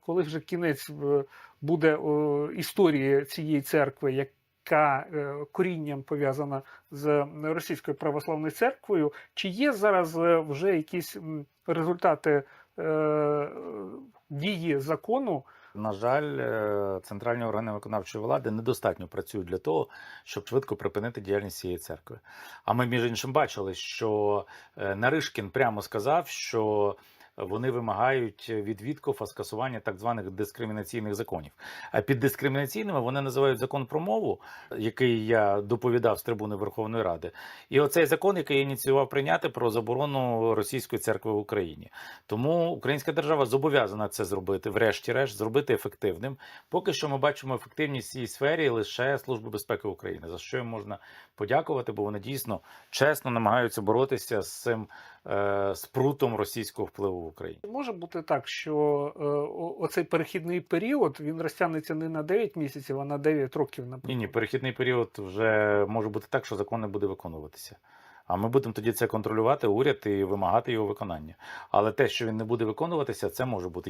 коли вже кінець е, буде е, історії цієї церкви, яка е, корінням пов'язана з російською православною церквою, чи є зараз вже якісь результати дії закону? На жаль, центральні органи виконавчої влади недостатньо працюють для того, щоб швидко припинити діяльність цієї церкви. А ми, між іншим, бачили, що Наришкін прямо сказав, що вони вимагають від скасування так званих дискримінаційних законів. А під дискримінаційними вони називають закон про мову, який я доповідав з трибуни Верховної Ради, і оцей закон, який я ініціював прийняти про заборону російської церкви в Україні. Тому українська держава зобов'язана це зробити, врешті-решт, зробити ефективним. Поки що ми бачимо ефективність в цій сфері лише Служби безпеки України, за що їм можна подякувати, бо вони дійсно чесно намагаються боротися з цим е, спрутом російського впливу Україні. Може бути так, що е, оцей перехідний період він розтягнеться не на 9 місяців, а на 9 років, наприклад. Ні, ні, перехідний період вже може бути так, що закон не буде виконуватися. А ми будемо тоді це контролювати, уряд і вимагати його виконання. Але те, що він не буде виконуватися, це може бути.